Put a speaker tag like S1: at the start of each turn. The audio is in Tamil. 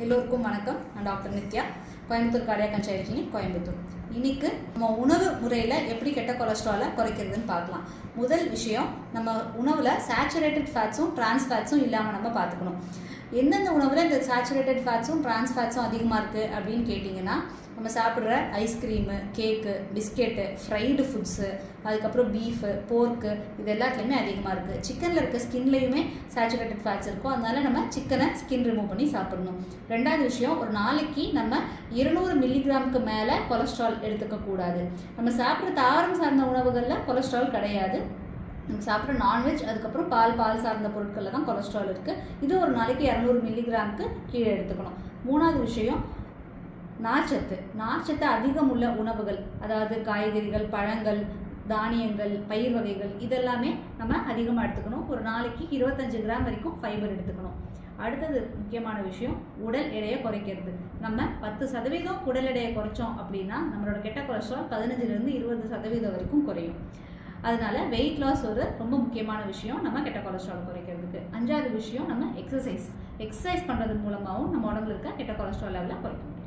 S1: எல்லோருக்கும் வணக்கம். நான் doctor Nithya Coimbatore cardiac and child clinic Coimbatore. இன்னைக்கு நம்ம உணவு முறையில் எப்படி கெட்ட கொலஸ்ட்ராலை குறைக்கிறதுன்னு பார்க்கலாம். முதல் விஷயம் நம்ம உணவில் சேச்சுரேட்டட் ஃபேட்ஸும் ட்ரான்ஸ் ஃபேட்ஸும் இல்லாமல் நம்ம பார்த்துக்கணும். எந்தெந்த உணவில் இந்த சேச்சுரேட்டட் ஃபேட்ஸும் ட்ரான்ஸ் ஃபேட்ஸும் அதிகமாக இருக்குது அப்படின்னு கேட்டிங்கன்னா நம்ம சாப்பிட்ற ice cream cake biscuit fried foods அதுக்கப்புறம் பீஃபு போர்க்கு இது எல்லாத்துலேயுமே அதிகமாக இருக்குது சிக்கனில் இருக்க ஸ்கின்லேயுமே சேச்சுரேட்டட் ஃபேட்ஸ் இருக்கும். அதனால நம்ம சிக்கனை ஸ்கின் ரிமூவ் பண்ணி சாப்பிடணும். ரெண்டாவது விஷயம் ஒரு நாளைக்கு நம்ம இருநூறு மில்லிகிராமுக்கு மேலே கொலஸ்ட்ரால் எடுத்துக்கக்கூடாது. நம்ம சாப்பிட்ற தாரம் சார்ந்த உணவுகளில் கொலஸ்ட்ரால் கிடையாது. நம்ம சாப்பிட்ற நான்வெஜ் அதுக்கப்புறம் பால் பால் சார்ந்த பொருட்களில் தான் கொலஸ்ட்ரால் இருக்குது இது ஒரு நாளைக்கு இரநூறு மில்லிகிராமுக்கு கீழே எடுத்துக்கணும். மூணாவது விஷயம் நார்ச்சத்து நார்ச்சத்து அதிகம் உள்ள உணவுகள் அதாவது காய்கறிகள் பழங்கள் தானியங்கள் பயிர் வகைகள் இதெல்லாமே நம்ம அதிகமாக எடுத்துக்கணும். ஒரு நாளைக்கு இருபத்தஞ்சு கிராம் வரைக்கும் ஃபைபர் எடுத்துக்கணும். அடுத்தது முக்கியமான விஷயம் உடல் எடையை குறைக்கிறது. நம்ம பத்து சதவீதம் உடல் எடையை குறைச்சோம் அப்படின்னா நம்மளோட கெட்ட கொலஸ்ட்ரால் பதினஞ்சுலேருந்து இருபது சதவீதம் வரைக்கும் குறையும். அதனால வெயிட் லாஸ் ஒரு ரொம்ப முக்கியமான விஷயம். நம்ம கெட்ட கொலஸ்ட்ரால் குறைக்கிறதுக்கு. அஞ்சாவது விஷயம் நம்ம எக்ஸசைஸ் எக்ஸசைஸ் பண்ணுறது மூலமாகவும் நம்ம உடம்புல இருக்க கெட்ட கொலஸ்ட்ரால் லெவலை குறைக்க முடியும்.